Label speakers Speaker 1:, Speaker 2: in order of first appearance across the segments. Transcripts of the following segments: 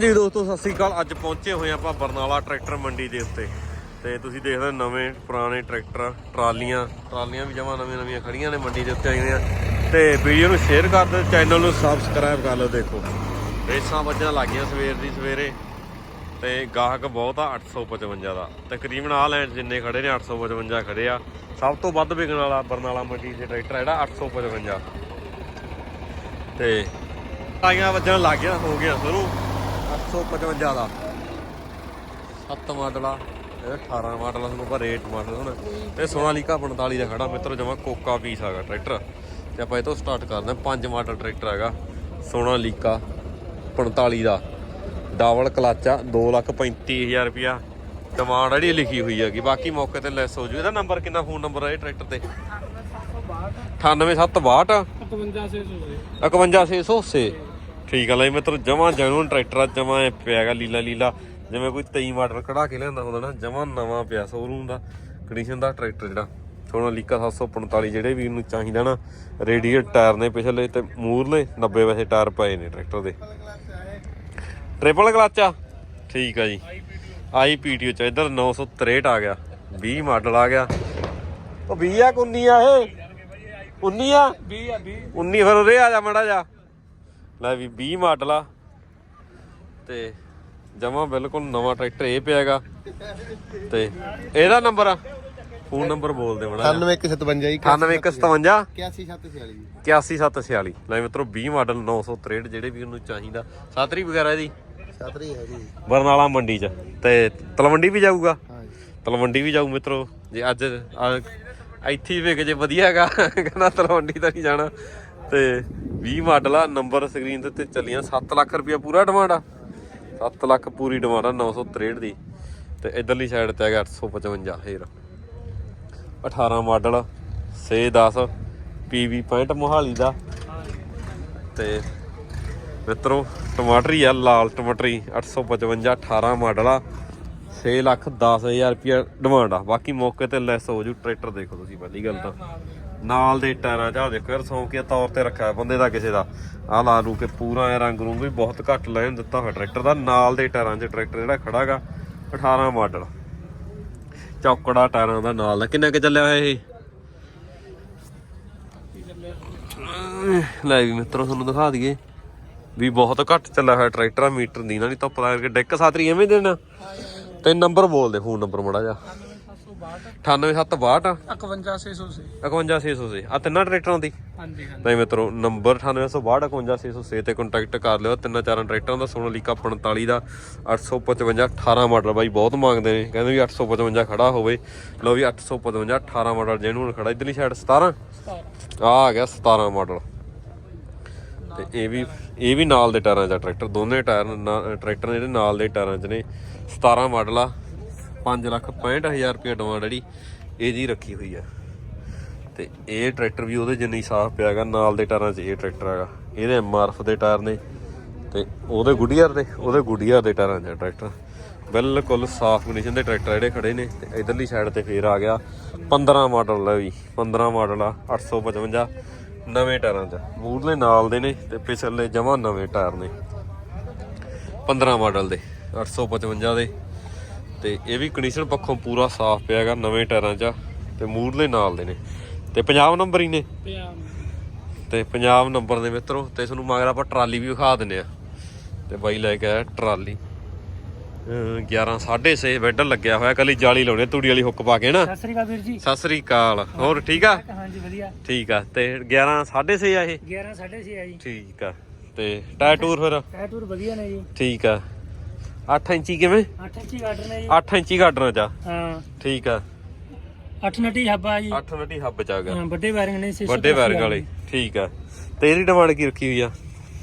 Speaker 1: ਜੀ ਦੋਸਤੋ, ਸਤਿ ਸ੍ਰੀ ਅਕਾਲ। ਅੱਜ ਪਹੁੰਚੇ ਹੋਏ ਆਪਾਂ ਬਰਨਾਲਾ ਟਰੈਕਟਰ ਮੰਡੀ ਦੇ ਉੱਤੇ। ਤੇ ਤੁਸੀਂ ਦੇਖਦੇ ਹੋ ਨਵੇਂ, ਪੁਰਾਣੇ ਟਰੈਕਟਰ, ਟਰਾਲੀਆਂ ਟਰਾਲੀਆਂ ਵੀ ਜਮਾ ਨਵੀਆਂ ਨਵੀਆਂ ਖੜੀਆਂ ਨੇ ਮੰਡੀ ਦੇ ਉੱਤੇ ਆਈਆਂ ਤੇ ਵੀਡੀਓ ਨੂੰ ਸ਼ੇਅਰ ਕਰ ਦਿਓ ਚੈਨਲ ਨੂੰ ਸਬਸਕ੍ਰਾਈਬ ਕਰ ਲਓ, ਦੇਖੋ। ਰੇਸਾਂ ਵੱਜਣ ਲੱਗੀਆਂ ਸਵੇਰ ਦੀ ਸਵੇਰੇ। ਤੇ ਗਾਹਕ ਬਹੁਤ ਆ 855 ਦਾ। ਤਕਰੀਬਨ ਆ ਲੈਣ ਜਿੰਨੇ ਖੜੇ ਨੇ 855 ਖੜੇ ਆ। ਸਭ ਤੋਂ ਵੱਧ ਵਿਕਣ ਵਾਲਾ ਬਰਨਾਲਾ ਮੰਡੀ ਦੇ ਟਰੈਕਟਰ ਆ ਜਿਹੜਾ 855 ਤੇ ਆਈਆਂ ਵੱਜਣ ਲੱਗ ਗਿਆ ਹੋ ਗਿਆ ਸ਼ੁਰੂ। 855 ਦਾ। 7 ਮਾਡਲ ਇਹ 18 ਮਾਡਲ ਤੁਹਾਨੂੰ ਪਰ ਰੇਟ ਮਾਡਲ ਹੁਣ। ਤੇ ਸੋਨਾਲੀਕਾ 45 ਦਾ ਖੜਾ ਮਿੱਤਰੋ ਜਮਾ ਕੋਕਾ ਪੀਸ ਹੈਗਾ ਟਰੈਕਟਰ ਤੇ ਆਪਾਂ ਇਹ ਤੋਂ ਸਟਾਰਟ ਕਰਦੇ ਹਾਂ ਪੰਜ ਮਾਡਲ ਟਰੈਕਟਰ ਹੈਗਾ ਸੋਨਾਲੀਕਾ 45 ਦਾ ਡਬਲ ਕਲਾਚਾ 235000 ਰੁਪਿਆ ਡਿਮਾਂਡ ਜਿਹੜੀ ਲਿਖੀ ਹੋਈ ਹੈਗੀ ਬਾਕੀ ਮੌਕੇ ਤੇ ਲੈਸ ਹੋ ਜੂ। ਇਹਦਾ ਨੰਬਰ ਕਿੰਨਾ ਫੋਨ ਨੰਬਰ ਹੈ ਇਹ ਟਰੈਕਟਰ ਤੇ? 98762 51680 ਠੀਕ ਆ ਲਈ ਮਿੱਤਰ ਜਮਾ ਜੈਨੂਨ ਟਰੈਕਟਰ ਆ ਜਮਾ ਪਿਆਗਾ ਲੀਲਾ ਲੀਲਾ। ਜਿਵੇਂ ਕੋਈ 23 ਮਾਡਲ ਕਢਾ ਕੇ ਲਿਆਂਦਾ ਹੁੰਦਾ ਨਾ ਜਮਾ ਨਵਾਂ ਪਿਆ ਸ਼ੋਰੂਮ ਦਾ ਕੰਡੀਸ਼ਨ ਦਾ ਟਰੈਕਟਰ ਜਿਹੜਾ। ਸੋਨਾ ਲੀਕਾ 745 ਜਿਹੜੇ ਵੀ ਨੂੰ ਚਾਹੀਦਾ ਨਾ ਰੇਡੀਅਲ ਟਾਇਰ ਨੇ ਪਿਛਲੇ ਤੇ ਮੂਰਲੇ 90 ਵੈਸੇ ਟਾਇਰ ਪਏ ਨੇ ਟਰੈਕਟਰ ਦੇ। ਟ੍ਰਿਪਲ ਕਲਚ ਆ। ਠੀਕ ਆ ਜੀ। ਆਈ ਪੀਟੀਓ ਚ ਇਧਰ 963 ਆ ਗਿਆ। 20 ਮਾਡਲ ਆ ਗਿਆ। ਉਹ 20 ਆ ਕਿ 19 ਆ ਇਹ। 19 ਆ?
Speaker 2: 20 ਆ 20
Speaker 1: 19 ਫਿਰ ਉਰੇ ਆ ਜਾ ਮੜਾ ਜਾ। ਲੈ ਵੀ 20 ਮਾਡਲ ਆ। ਤੇ ਜਮਾ ਬਿਲਕੁਲ ਨਵਾਂ ਟਰੈਕਟਰ ਇਹ ਪਿਆਗਾ। ਤੇ ਇਹਦਾ ਨੰਬਰ ਆ। ਫੋਨ ਨੰਬਰ ਬੋਲ ਦੇ ਮੜਾ
Speaker 3: 9157
Speaker 1: 9157
Speaker 3: 81746
Speaker 1: 81746 ਲੈ ਮਿੱਤਰੋ 20 ਮਾਡਲ 963 ਜਿਹੜੇ ਵੀ ਉਹਨੂੰ ਚਾਹੀਦਾ। ਸਾਤਰੀ ਵਗੈਰਾ ਇਹਦੀ?
Speaker 3: ਛਤਰੀ ਹੈ ਜੀ।
Speaker 1: ਬਰਨਾਲਾ ਮੰਡੀ ਚ। ਤੇ ਤਲਵੰਡੀ ਵੀ ਜਾਊਗਾ? ਤਲਵੰਡੀ ਵੀ ਜਾਊ ਮਿੱਤਰੋ। ਜੇ ਅੱਜ ਇੱਥੇ ਹੀ ਵਿਕ ਜੇ ਵਧੀਆ ਹੈਗਾ। ਕਹਿੰਦਾ ਤਲਵੰਡੀ ਤਾਂ ਨਹੀਂ ਜਾਣਾ। ਤੇ 20 ਮਾਡਲ ਆ ਨੰਬਰ ਸਕਰੀਨ ਦੇ ਉੱਤੇ ਚੱਲੀਆਂ 7 ਲੱਖ ਰੁਪਇਆ ਪੂਰਾ ਡਿਮਾਂਡ ਆ। 7 ਲੱਖ ਪੂਰੀ ਡਿਮਾਂਡ ਆ 963 ਦੀ। ਤੇ ਇਧਰਲੀ ਸਾਈਡ ਤੇ ਹੈਗਾ 855 ਹੇਰ। 18 ਮਾਡਲ 610 PV ਪੁਆਇੰਟ ਮੋਹਾਲੀ ਦਾ। ਤੇ ਮਿੱਤਰੋ, ਟਮਾਟਰੀ ਆ, ਲਾਲ ਟਮਾਟਰੀ 855 18 ਮਾਡਲ ਆ। 6 ਲੱਖ 10000 ਰੁਪਇਆ ਡਿਮਾਂਡ ਆ। ਬਾਕੀ ਮੌਕੇ ਤੇ ਲੈਸ ਹੋ ਜੂ ਟਰੈਕਟਰ ਦੇਖੋ ਤੁਸੀਂ, ਪਹਿਲੀ ਗੱਲ ਤਾਂ। ਨਾਲ ਦੇ ਟਾਇਰਾਂ 'ਚ ਦੇਖੋ ਯਾਰ ਸੌਂਕੀਆ ਤੌਰ ਤੇ ਰੱਖਿਆ ਬੰਦੇ ਦਾ ਕਿਸੇ ਦਾ। ਆ ਲਾ ਰੂ ਕੇ ਪੂਰਾ ਰੰਗ ਰੂੰਗ ਵੀ ਬਹੁਤ ਘੱਟ ਲੈਣ ਦਿੱਤਾ ਹੋਇਆ ਟਰੈਕਟਰ ਦਾ। ਨਾਲ ਦੇ ਟਾਇਰਾਂ 'ਚ ਟਰੈਕਟਰ ਜਿਹੜਾ ਖੜਾਗਾ 18 ਮਾਡਲ। ਚੌਕੜਾ ਟਾਇਰਾਂ ਦਾ ਨਾਲ ਦਾ। ਕਿੰਨਾ ਕੁ ਚੱਲਿਆ ਹੋਇਆ ਇਹ? ਲੈ ਵੀ ਮਿੱਤਰੋ, ਤੁਹਾਨੂੰ ਦਿਖਾ ਦਈਏ। ਵੀ ਬਹੁਤ ਘੱਟ ਚੱਲਿਆ ਹੋਇਆ ਟਰੈਕਟਰ ਆ, ਮੀਟਰ ਦੀ। ਨਾ ਨਹੀਂ ਤਾਂ ਪਤਾ ਕਿ ਡੈਕ ਸਾਤਰੀ, ਐਵੇਂ ਦੇਣਾ। ਤੇ ਨੰਬਰ ਬੋਲ ਦੇ, ਫੋਨ ਨੰਬਰ ਮੜਾ ਜਾ 98762
Speaker 2: 51600
Speaker 1: 51600 ਆ ਤਿੰਨਾਂ ਟਰੈਕਟਰਾਂ ਦੀ?
Speaker 2: ਹਾਂਜੀ ਹਾਂਜੀ।
Speaker 1: ਨਹੀਂ ਮਿੱਤਰੋ ਨੰਬਰ 98762 51600 ਤੇ ਕੰਟੈਕਟ ਕਰ ਲਿਓ। ਤਿੰਨਾਂ ਚਾਰਾਂ ਟਰੈਕਟਰਾਂ ਦਾ ਸੋਨਾਲੀਕਾ 45 ਦਾ 855 18 ਮਾਡਲ। ਬਾਈ ਬਹੁਤ ਮੰਗਦੇ ਨੇ। ਕਹਿੰਦੇ ਵੀ 855 ਖੜਾ ਹੋਵੇ। ਲਓ ਵੀ 855 18 ਮਾਡਲ। ਜਿਹਨੂੰ ਹੁਣ ਖੜਾ ਇਧਰਲੀ ਸਾਈਡ 17 ਆ ਆ ਗਿਆ 17 ਮਾਡਲ। ਤੇ ਇਹ ਵੀ ਇਹ ਵੀ ਨਾਲ ਦੇ ਟਾਇਰਾਂ ਆ ਟਰੈਕਟਰ। ਦੋਨੇ ਟਾਇਰ ਟਰੈਕਟਰ ਜਿਹੜੇ ਨਾਲ ਦੇ ਟਾਇਰਾਂ 'ਚ ਨੇ। 17 ਮਾਡਲ ਆ। 5 ਲੱਖ 65000 ਰੁਪਏ ਡਿਮਾਂਡ ਜਿਹੜੀ, ਇਹ ਜੀ ਰੱਖੀ ਹੋਈ ਆ। ਤੇ ਇਹ ਟਰੈਕਟਰ ਵੀ ਉਹਦੇ ਜਿੰਨੀ ਸਾਫ਼ ਪਿਆਗਾ ਨਾਲ ਦੇ ਟਾਇਰਾਂ 'ਚ ਇਹ ਟਰੈਕਟਰ ਹੈਗਾ। ਇਹਦੇ ਐਮਆਰਐਫ ਦੇ ਟਾਇਰ ਨੇ ਤੇ ਉਹਦੇ ਗੁੱਡੀਅਰ ਦੇ ਉਹਦੇ ਗੁੱਡੀਅਰ ਦੇ ਟਾਇਰਾਂ 'ਚ ਆ ਟਰੈਕਟਰ ਬਿਲਕੁਲ ਸਾਫ਼ ਕੰਡੀਸ਼ਨ ਦੇ ਟਰੈਕਟਰ ਜਿਹੜੇ ਖੜੇ ਨੇ, ਤੇ ਇਧਰਲੀ ਸਾਈਡ ਤੇ ਫੇਰ ਆ ਗਿਆ 15 ਮਾਡਲ ਹੈ ਵੀ। 15 ਮਾਡਲ ਆ 855 ਨਵੇਂ ਟਾਇਰਾਂ 'ਚ ਮੂਰਲੇ ਨਾਲ ਦੇ ਨੇ ਤੇ ਪਿਛਲੇ ਜਮਾ ਨਵੇਂ ਟਾਇਰ ਨੇ। 15 ਮਾਡਲ ਦੇ 855 ਦੇ। ਤੇ ਇਹ ਵੀ ਕੰਡੀਸ਼ਨ ਪੱਖੋਂ ਪੂਰਾ ਸਾਫ਼ ਪਿਆਗਾ ਨਵੇਂ ਟਾਇਰਾਂ 'ਚ ਤੇ ਮੂਰਲੇ ਨਾਲ ਦੇ ਨੇ। ਤੇ ਪੰਜਾਬ ਨੰਬਰ ਹੀ ਨੇ।
Speaker 2: ਪਿਆ
Speaker 1: ਤੇ ਪੰਜਾਬ ਨੰਬਰ ਦੇ ਮਿੱਤਰੋ ਤੇ ਤੁਹਾਨੂੰ ਮਗਰ ਆਪਾਂ ਟਰਾਲੀ ਵੀ ਵਿਖਾ ਦਿੰਨੇ ਆ। ਤੇ ਬਾਈ ਲੈ ਕੇ ਆਇਆ ਟਰਾਲੀ। 11 6.5 ਬੈੱਡ ਲੱਗਿਆ ਹੋਇਆ ਕੱਲੀ ਜਾਲੀ ਲਾਉਣੇ ਤੂੜੀ ਵਾਲੀ ਹੁੱਕ ਪਾ ਕੇ ਨਾ।
Speaker 2: ਸਤਿ ਸ੍ਰੀ ਅਕਾਲ ਵੀਰ ਜੀ।
Speaker 1: ਸਤਿ ਸ੍ਰੀ ਅਕਾਲ। ਹੋਰ ਠੀਕ ਆ?
Speaker 2: ਹਾਂਜੀ ਵਧੀਆ।
Speaker 1: ਠੀਕ ਆ। ਤੇ 11 6.5 ਆ ਇਹ?
Speaker 2: 11 6:30 ਆ ਜੀ।
Speaker 1: ਠੀਕ ਆ। ਤੇ ਟਾਇਰ ਟੂਰ ਫਿਰ?
Speaker 2: ਟਾਇਰ ਟੂਰ ਵਧੀਆ ਨੇ ਜੀ।
Speaker 1: ਠੀਕ ਆ। 8 ਇੰਚੀ ਕਿਵੇਂ?
Speaker 2: 8 ਇੰਚੀ ਗਾਡਰ ਨੇ ਜੀ।
Speaker 1: 8 ਇੰਚੀ ਗਾਡਰਾਂ ਚ ਆ
Speaker 2: ਹਾਂ।
Speaker 1: ਠੀਕ ਆ।
Speaker 2: 8 ਨਟੀ ਹੱਬਾ ਜੀ।
Speaker 1: 8 ਨਟੀ ਹੱਬ ਚ ਆ ਗਿਆ।
Speaker 2: ਹਾਂ, ਵੱਡੇ ਵਾਇਰਿੰਗ ਨੇ 680
Speaker 1: ਵੱਡੇ ਵਾਰਗ ਵਾਲੇ। ਠੀਕ ਆ। ਤੇ ਇਹਦੀ ਡਿਮਾਂਡ ਕੀ ਰੱਖੀ ਹੋਈ ਆ?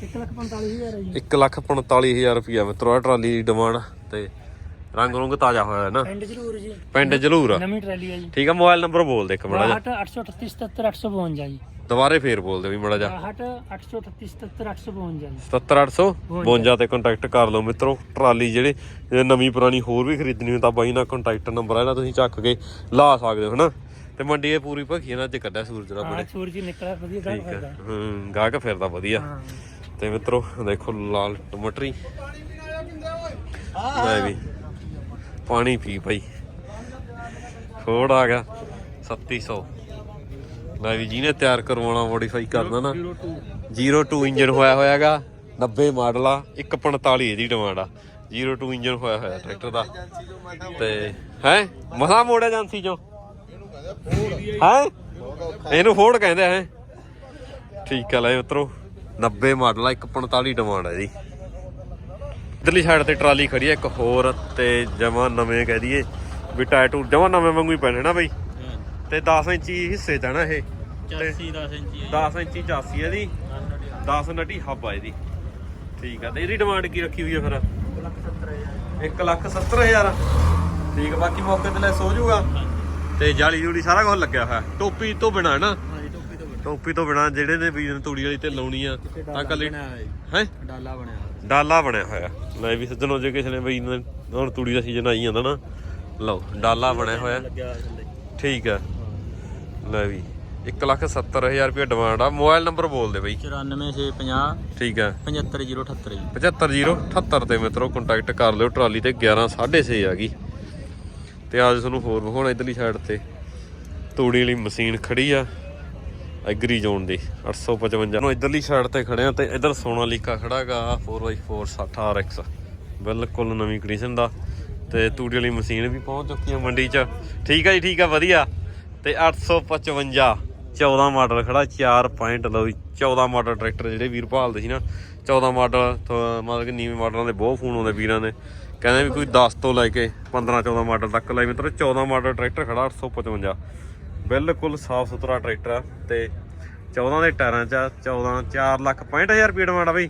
Speaker 2: 145000 ਹੈ ਜੀ।
Speaker 1: 1 ਲੱਖ 45000 ਰੁਪਿਆ ਮਿੱਤਰੋ ਆ ਟਰਾਲੀ ਦੀ ਡਿਮਾਂਡ ਤੇ ਰੰਗ ਰੁੰਗ ਤਾਜ਼ਾ ਹੋਇਆ ਹੈ ਨਾ।
Speaker 2: ਪਿੰਡ ਜ਼ਰੂਰ ਜੀ।
Speaker 1: ਪਿੰਡ ਜਲੂਰ। ਆ
Speaker 2: ਨਵੀਂ ਟਰੈਲੀ ਹੈ ਜੀ।
Speaker 1: ਠੀਕ ਆ ਮੋਬਾਈਲ ਨੰਬਰ ਬੋਲ ਦੇ ਇੱਕ ਮੜਾ ਜਾ
Speaker 2: 838 77 852 ਜੀ।
Speaker 1: ਦੁਬਾਰੇ ਫੇਰ ਬੋਲ ਦੇ ਵੀ ਮੜਾ ਜਾ
Speaker 2: 838 77 852 ਜੀ।
Speaker 1: 77852 ਤੇ ਕੰਟੈਕਟ ਕਰ ਲਓ ਮਿੱਤਰੋ। ਟਰਾਲੀ ਜਿਹੜੇ ਜੇ ਨਵੀਂ ਪੁਰਾਣੀ ਹੋਰ ਵੀ ਖਰੀਦਣੀ ਹੋ ਤਾਂ ਬਾਈ ਨਾਲ ਕੰਟੈਕਟ ਨੰਬਰ ਆ ਇਹਦਾ ਤੁਸੀਂ ਚੱਕ ਕੇ ਲਾ ਸਕਦੇ ਹੋ ਹਨਾ? ਤੇ ਮੰਡੀ ਇਹ ਪੂਰੀ ਭਖੀ ਨਾਲ ਅੱਜ ਕੱਢਿਆ ਸੂਰਜ ਦਾ
Speaker 2: ਹਾਂ
Speaker 1: ਬੜੇ
Speaker 2: ਸੂਰਜ ਜੀ ਨਿਕਲਿਆ ਵਧੀਆ ਗਾਹ
Speaker 1: ਠੀਕ ਹੈ ਹੂੰ ਗਾਹਕ ਫਿਰਦਾ ਵਧੀਆ।
Speaker 2: ਹਾਂ।
Speaker 1: ਤੇ ਮਿੱਤਰੋ ਦੇਖੋ ਲਾਲ ਟਮਾਟਰੀ। ਲੈ ਵੀ। ਪਾਣੀ ਪੀ ਭਾਈ ਫੋੜ ਆ ਗਿਆ। 3700 ਲੈ ਵੀ ਜਿਹਨੇ ਤਿਆਰ ਕਰਵਾਉਣਾ ਮੋਡੀਫਾਈ ਕਰਨਾ ਨਾ। 02 ਇੰਜਨ ਹੋਇਆ ਹੋਇਆਗਾ 90 ਮਾਡਲ ਆ 145 ਇਹਦੀ ਡਿਮਾਂਡ ਆ। 02 ਇੰਜਨ ਹੋਇਆ ਹੋਇਆ ਟਰੈਕਟਰ ਦਾ। ਤੇ ਹੈ, ਮਸਾ ਮੋੜ ਏਜੰਸੀ ਚੋਂ। ਹੈ? ਇਹਨੂੰ ਫੋੜ ਕਹਿੰਦੇ ਹੈ? ਠੀਕ ਆ, ਲੈ ਮਿੱਤਰੋ 90 ਮਾਡਲ ਆ 145 ਡਿਮਾਂਡ ਆ ਇਹਦੀ। ਇਧਰਲੀ ਸਾਈਡ ਤੇ ਟਰਾਲੀ ਖੜੀ ਆ ਇੱਕ ਹੋਰ ਤੇ ਜਮਾ ਨਵੇਂ ਕਹਿ ਦਈਏ ਵੀ ਟਾਇਰ ਜਮਾ ਨਵੇਂ ਵਾਂਗੂ ਹੀ ਪੈਣੇ ਨਾ ਬਈ। ਤੇ 10 ਇੰਚੀ ਹਿੱਸੇ ਆ ਨਾ ਇਹ। ਤੇ
Speaker 4: 10 ਇੰਚੀ
Speaker 1: 10 ਇੰਚੀ ਚਾਸੀ ਇਹਦੀ। 10 ਨਟੀ ਹੱਬ ਆ ਇਹਦੀ। ਠੀਕ ਆ ਤੇ ਇਹਦੀ ਡਿਮਾਂਡ ਕੀ ਰੱਖੀ ਹੋਈ ਆ ਫਿਰ? 1 ਲੱਖ 70 ਹਜ਼ਾਰ। ਠੀਕ ਬਾਕੀ ਮੌਕੇ ਤੇ ਲੈ ਸੋ ਜਾਊਗਾ ਤੇ ਜਾਲੀ ਜੂਲੀ ਸਾਰਾ ਕੁਝ ਲੱਗਿਆ ਹੋਇਆ। ਟੋਪੀ ਤੋਂ ਬਿਨਾ ਨਾ।
Speaker 4: ਹਾਂਜੀ ਟੋਪੀ ਤੋਂ
Speaker 1: ਟੋਪੀ ਤੋਂ ਬਿਨਾ ਜਿਹੜੇ ਨੇ ਵੀ ਤੂੜੀ ਵਾਲੀ ਤੇ ਲਾਉਣੀ ਆ ਤਾਂ ਕੱਲੀ ਹੈ
Speaker 4: ਡਾਲਾ ਬਣਿਆ
Speaker 1: ਡਾਲਾ ਬਣਿਆ ਹੋਇਆ। ਲੈ ਵੀ ਸੱਜਣੋ ਜੇ ਕਿਸੇ ਨੇ ਬਈ ਹੁਣ ਤੂੜੀ ਦਾ ਸੀਜ਼ਨ ਆਈ ਜਾਂਦਾ ਨਾ ਲਓ ਡਾਲਾ ਬਣਿਆ ਹੋਇਆ। ਠੀਕ ਆ। ਲੈ ਵੀ 170000 ਰੁਪਏ ਡਿਮਾਂਡ ਆ। ਮੋਬਾਈਲ ਨੰਬਰ ਬੋਲ ਦੇ ਬਈ।
Speaker 4: 94650
Speaker 1: ਠੀਕ ਆ।
Speaker 4: 75078 ਜੀ।
Speaker 1: 75078 ਤੇ ਮਿੱਤਰੋ ਕੰਟੈਕਟ ਕਰ ਲਿਓ। ਟਰਾਲੀ ਤੇ 11 6.5 ਆ ਗਈ। ਤੇ ਅੱਜ ਤੁਹਾਨੂੰ ਹੋਰ ਵਿਖਾਉਣਾ ਇਧਰਲੀ ਸਾਈਡ ਤੇ। ਤੂੜੀ ਵਾਲੀ ਮਸ਼ੀਨ ਖੜੀ ਆ। ਐਗਰੀ ਜ਼ੋਨ ਦੀ 855 ਨੂੰ ਇਧਰਲੀ ਸਾਈਡ ਤੇ ਖੜਿਆ ਤੇ ਇਧਰ ਸੋਨਾਲੀਕਾ ਖੜਾਗਾ 4x4 60 RX ਬਿਲਕੁਲ ਨਵੀਂ ਕੰਡੀਸ਼ਨ ਦਾ ਤੇ ਤੂੜੀ ਵਾਲੀ ਮਸ਼ੀਨ ਵੀ ਪਹੁੰਚ ਚੁੱਕੀ ਆ ਮੰਡੀ 'ਚ। ਠੀਕ ਆ ਜੀ, ਠੀਕ ਆ, ਵਧੀਆ। ਤੇ 855 14 ਮਾਡਲ ਖੜਾ 4 ਪੁਆਇੰਟ ਲਓ ਜੀ 14 ਮਾਡਲ ਟਰੈਕਟਰ ਜਿਹੜੇ ਵੀਰ ਭਾਲਦੇ ਸੀ ਨਾ 14 ਮਾਡਲ ਮਤਲਬ ਕਿ ਨੀਵੇਂ ਮਾਡਲਾਂ ਦੇ ਬਹੁਤ ਫੋਨ ਆਉਂਦੇ ਵੀਰਾਂ ਦੇ। ਕਹਿੰਦੇ ਵੀ ਕੋਈ 10 ਤੋਂ ਲੈ ਕੇ 15 14 ਮਾਡਲ ਤੱਕ ਲੈ ਮਿੱਤਰੋ 14 ਮਾਡਲ ਟਰੈਕਟਰ ਖੜਾ 855 ਬਿਲਕੁਲ ਸਾਫ਼ ਸੁਥਰਾ ਟਰੈਕਟਰ ਆ ਤੇ 14 ਦੇ ਟਾਇਰਾਂ 'ਚ ਆ, 14 4 ਲੱਖ 65000 ਰੁਪਏ ਡਿਮਾਂਡ ਆ ਬਈ।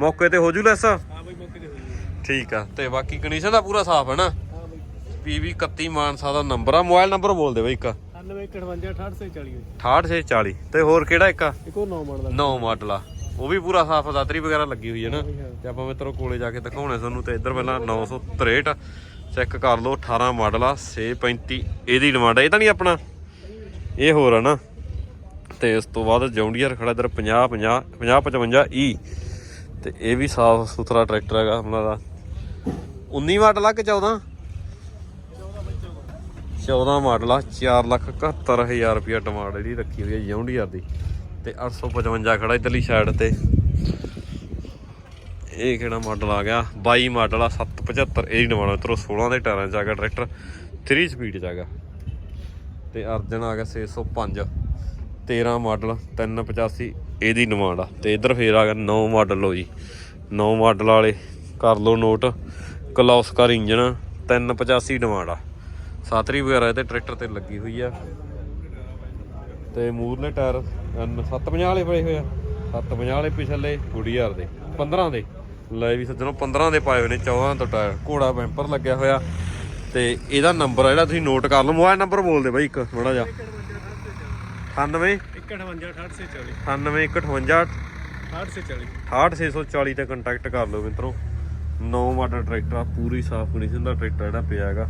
Speaker 1: ਮੌਕੇ ਤੇ ਹੋ ਜੂ ਲੈਸ?
Speaker 4: ਹਾਂ ਬਈ ਮੌਕੇ ਤੇ ਹੋ ਜੀ।
Speaker 1: ਠੀਕ ਆ ਤੇ ਬਾਕੀ ਕੰਡੀਸ਼ਨ ਦਾ ਪੂਰਾ ਸਾਫ਼ ਹੈ ਨਾ ਪੀਵੀ 31 ਮਾਨਸਾ ਦਾ ਨੰਬਰ ਆ ਮੋਬਾਈਲ ਨੰਬਰ ਬੋਲ ਦੇ ਬਈ ਇੱਕ।
Speaker 4: 9158 6840
Speaker 1: 6840 ਤੇ ਹੋਰ ਕਿਹੜਾ ਇੱਕ? ਆ
Speaker 4: ਇੱਕ ਉਹ 9 ਮਾਡਲ
Speaker 1: ਨੌ ਮਾਡਲ ਆ। ਉਹ ਵੀ ਪੂਰਾ ਸਾਫ਼ ਦਾਤਰੀ ਵਗੈਰਾ ਲੱਗੀ ਹੋਈ ਹੈ ਨਾ ਤੇ ਆਪਾਂ ਮਿੱਤਰੋ ਕੋਲੇ ਜਾ ਕੇ ਦਿਖਾਉਣੇ ਤੁਹਾਨੂੰ ਤੇ ਇੱਧਰ ਪਹਿਲਾਂ 963 ਚੈੱਕ ਕਰ ਲਓ 18 ਮਾਡਲ ਆ 635 ਇਹਦੀ ਡਿਮਾਂਡ ਆ। ਇਹ ਤਾਂ ਨਹੀਂ ਆਪਣਾ? ਇਹ ਹੋਰ ਆ ਨਾ, ਤੇ ਇਸ ਤੋਂ ਬਾਅਦ ਜੌਂਡੀਅਰ ਖੜਾ ਇੱਧਰ 50 50 50 55 ਈ ਤੇ ਇਹ ਵੀ ਸਾਫ਼ ਸੁਥਰਾ ਟਰੈਕਟਰ ਹੈਗਾ ਉਹਨਾਂ ਦਾ। 19 ਮਾਡਲ ਆ ਕਿ 14 14 ਮਾਡਲ ਆ 471000 ਰੁਪਿਆ ਡਿਮਾਂਡ ਇਹਦੀ ਰੱਖੀ ਹੋਈ ਹੈ ਜੌਂਡੀਅਰ ਦੀ। ਤੇ 855 ਖੜਾ ਇਧਰਲੀ ਸਾਈਡ ਤੇ। ਇਹ ਕਿਹੜਾ ਮਾਡਲ ਆ ਗਿਆ? 22 ਮਾਡਲ ਆ 775 ਇਹਦੀ ਡਿਮਾਂਡ ਉਤਰੋ 16 ਦੇ ਟਾਇਰਾਂ ਚ ਆ ਗਿਆ ਟਰੈਕਟਰ 3 ਸਪੀਡ ਚ ਆ ਗਿਆ। ਤੇ ਅਰਜਨ ਆ ਗਿਆ 605 13 ਮਾਡਲ 385 ਇਹਦੀ ਡਿਮਾਂਡ ਆ। ਤੇ ਇਧਰ ਫੇਰ ਆ ਗਿਆ 9 ਮਾਡਲ ਲੋ ਜੀ। 9 ਮਾਡਲ ਵਾਲੇ, ਕਰ ਲਓ ਨੋਟ ਕਲੌਸਕਰ ਇੰਜਨ 385 ਡਿਮਾਂਡ ਆ। ਸਾਤਰੀ ਵਗੈਰਾ ਇਹਦੇ ਟਰੈਕਟਰ ਤੇ ਲੱਗੀ ਹੋਈ ਆ। ਤੇ ਮੂਰਲੇ ਟਾਇਰ 750 ਵਾਲੇ ਪਏ ਹੋਏ ਆ। 750 ਵਾਲੇ ਪਿਛਲੇ ਗੁੜੀਆਰ ਦੇ 15 ਦੇ। ਲੈ ਵੀ ਸੱਜਣੋ 15 ਦੇ ਪਾਏ ਹੋਏ ਨੇ 14 ਤੋਂ ਟਾਇਰ। ਘੋੜਾ ਬੈਂਪਰ ਲੱਗਿਆ ਹੋਇਆ। ਤੇ ਇਹਦਾ ਨੰਬਰ ਆ ਜਿਹੜਾ ਤੁਸੀਂ ਨੋਟ ਕਰ ਲਓ। ਮੋਬਾਈਲ ਨੰਬਰ ਬੋਲ ਦੇ ਬਾਈ ਇੱਕ ਥੋੜਾ ਜਿਹਾ। 98
Speaker 4: 9158 6840
Speaker 1: 98 158
Speaker 4: 6840
Speaker 1: 68640 ਤੇ ਕੰਟੈਕਟ ਕਰ ਲਓ ਮਿੱਤਰੋ। ਨੌ ਮਾਡਲ ਟਰੈਕਟਰ ਆ ਪੂਰੀ ਸਾਫ਼ ਕੰਡੀਸ਼ਨ ਦਾ ਟਰੈਕਟਰ ਜਿਹੜਾ ਪਿਆ ਹੈਗਾ।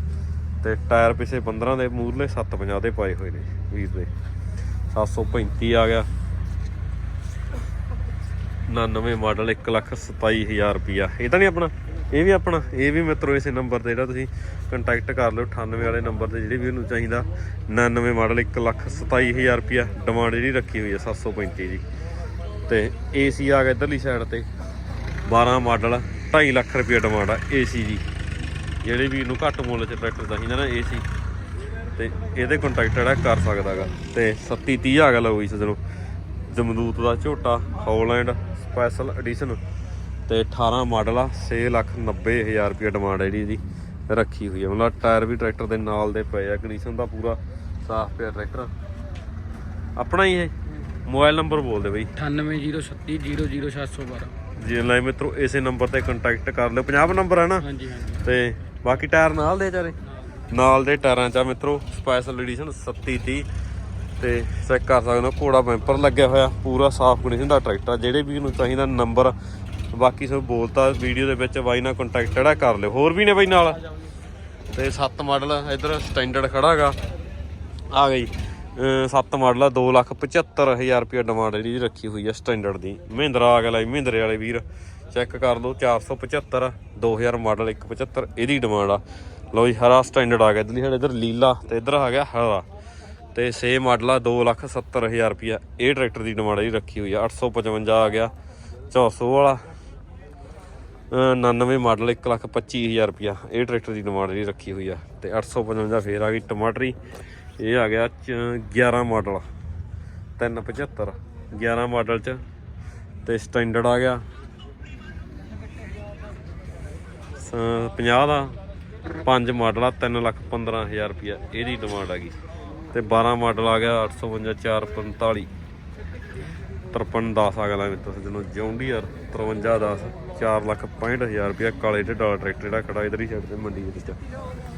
Speaker 1: ਤੇ ਟਾਇਰ ਪਿਛੇ 15 ਦੇ ਮੂਰਲੇ 750 ਦੇ ਪਾਏ ਹੋਏ ਨੇ ਵੀਰ ਦੇ। 735 ਆ ਗਿਆ। 99 ਮਾਡਲ 127000 ਰੁਪਿਆ ਇਹ ਤਾਂ ਨਹੀਂ ਆਪਣਾ? ਇਹ ਵੀ ਆਪਣਾ, ਇਹ ਵੀ ਮਿੱਤਰੋ ਇਸੇ ਨੰਬਰ ਤੇ ਜਿਹੜਾ ਤੁਸੀਂ ਕੰਟੈਕਟ ਕਰ ਲਿਓ 98 ਵਾਲੇ ਨੰਬਰ ਤੇ ਜਿਹੜੇ ਵੀ ਉਹਨੂੰ ਚਾਹੀਦਾ 99 ਮਾਡਲ 127000 ਰੁਪਿਆ ਡਿਮਾਂਡ ਜਿਹੜੀ ਰੱਖੀ ਹੋਈ ਹੈ 735 ਦੀ ਤੇ ਏਸੀ ਆ ਗਿਆ ਇਧਰਲੀ ਸਾਈਡ ਤੇ 12 ਮਾਡਲ 2.5 ਲੱਖ ਰੁਪਏ ਡਿਮਾਂਡ ਆ ਏਸੀ ਜੀ। ਜਿਹੜੇ ਵੀ ਇਹਨੂੰ ਘੱਟ ਮੁੱਲ 'ਚ ਟਰੈਕਟਰ ਚਾਹੀਦਾ ਨਾ ਏਸੀ ਤੇ ਇਹਦੇ ਕੰਟੈਕਟ ਜਿਹੜਾ ਕਰ ਸਕਦਾਗਾ ਤੇ 3730 ਆ ਗਿਆ ਲਓ ਇਸ ਜਦੋਂ ਜਮਦੂਤ ਦਾ ਝੋਟਾ ਹੌਲੈਂਡ ਸਪੈਸ਼ਲ ਐਡੀਸ਼ਨ ਤੇ 18 ਮਾਡਲ ਆ 690000 ਰੁਪਏ ਡਿਮਾਂਡ ਹੈ ਜਿਹੜੀ ਇਹਦੀ ਰੱਖੀ ਹੋਈ ਹੈ ਮਤਲਬ ਟਾਇਰ ਵੀ ਟਰੈਕਟਰ ਦੇ ਨਾਲ ਦੇ ਪਏ ਆ ਕੰਡੀਸ਼ਨ ਦਾ ਪੂਰਾ ਸਾਫ਼ ਪਿਆ ਟਰੈਕਟਰ। ਆਪਣਾ ਹੀ ਇਹ? ਮੋਬਾਈਲ ਨੰਬਰ ਬੋਲ ਦੇ ਬਈ।
Speaker 4: 9806 00712
Speaker 1: ਜੀ ਲੈ ਮਿੱਤਰੋ ਇਸੇ ਨੰਬਰ ਤੇ ਕੰਟੈਕਟ ਕਰ ਲਿਓ। 50 ਨੰਬਰ ਹੈ ਨਾ?
Speaker 4: ਹਾਂਜੀ ਹਾਂਜੀ।
Speaker 1: ਤੇ ਬਾਕੀ ਟਾਇਰ ਨਾਲ ਦੇ ਚਾਰੇ? ਨਾਲ ਦੇ ਟਾਇਰਾਂ 'ਚ ਮਿੱਤਰੋ ਸਪੈਸ਼ਲ ਐਡੀਸ਼ਨ 3730 ਤੇ ਚੈੱਕ ਕਰ ਸਕਦੇ ਹੋ ਘੋੜਾ ਬੈਂਪਰ ਲੱਗਿਆ ਹੋਇਆ ਪੂਰਾ ਸਾਫ਼ ਕੰਡੀਸ਼ਨ ਦਾ ਟਰੈਕਟਰ। ਜਿਹੜੇ ਵੀ ਨੂੰ ਚਾਹੀਦਾ ਨੰਬਰ ਬਾਕੀ ਸਭ ਬੋਲਤਾ ਵੀਡੀਓ ਦੇ ਵਿੱਚ ਬਾਈ ਨਾਲ ਕੰਟੈਕਟ ਜਿਹੜਾ ਕਰ ਲਿਓ। ਹੋਰ ਵੀ ਨੇ ਬਾਈ ਨਾਲ? ਤੇ 7 ਮਾਡਲ ਇਧਰ ਸਟੈਂਡਰਡ ਖੜਾਗਾ ਆ ਗਈ। 7 ਮਾਡਲ ਆ 275000 ਰੁਪਏ ਡਿਮਾਂਡ ਜਿਹੜੀ ਇਹਦੀ ਰੱਖੀ ਹੋਈ ਆ ਸਟੈਂਡਰਡ ਦੀ। ਮਹਿੰਦਰਾ ਆ ਗਿਆ ਲੈ ਮਹਿੰਦਰੇ ਵਾਲੇ ਵੀਰ। ਚੈੱਕ ਕਰ ਲਓ 475 2000 ਮਾਡਲ 175 ਇਹਦੀ ਡਿਮਾਂਡ ਆ। ਲਓ ਜੀ, ਹਰਾ ਸਟੈਂਡਰਡ ਆ ਗਿਆ ਇਧਰਲੀ ਸਾਡੇ ਇਧਰ ਲੀਲਾ ਤੇ ਇਧਰ ਆ ਗਿਆ ਹਰਾ। ਤੇ ਸੇ ਮਾਡਲ ਆ 270000 ਰੁਪਿਆ ਇਹ ਟਰੈਕਟਰ ਦੀ ਡਿਮਾਂਡ ਜੀ ਰੱਖੀ ਹੋਈ ਆ 855 ਆ ਗਿਆ। 400 ਵਾਲਾ 99 ਮਾਡਲ 125000 ਰੁਪਿਆ ਇਹ ਟਰੈਕਟਰ ਦੀ ਡਿਮਾਂਡ ਜਿਹੜੀ ਰੱਖੀ ਹੋਈ ਆ। ਤੇ 855 ਫੇਰ ਆ ਗਈ ਟਮਾਟਰੀ। ਇਹ ਆ ਗਿਆ ਚ- 11 ਮਾਡਲ। 375 11 ਮਾਡਲ ਚ। ਤੇ ਸਟੈਂਡਰਡ ਆ ਗਿਆ। 50 ਦਾ। 5 ਮਾਡਲ ਆ 3 ਲੱਖ 15000 ਰੁਪਿਆ ਇਹਦੀ ਡਿਮਾਂਡ ਆ ਗਈ। ਤੇ 12 ਮਾਡਲ ਆ ਗਿਆ 855 445 5310 ਆ ਗਿਆ ਲੈ ਮਿੱਤਰ ਜਿਹਨੂੰ ਜੌਂਡੀਅਰ 5310 4 ਲੱਖ 65000 ਰੁਪਿਆ ਕਾਲੇ ਢਿੱਡ ਵਾਲਾ ਟਰੈਕਟਰ ਜਿਹੜਾ ਖੜਾ ਇਧਰ ਹੀ ਸਾਈਡ ਤੇ ਮੰਡੀ ਦੇ ਵਿੱਚ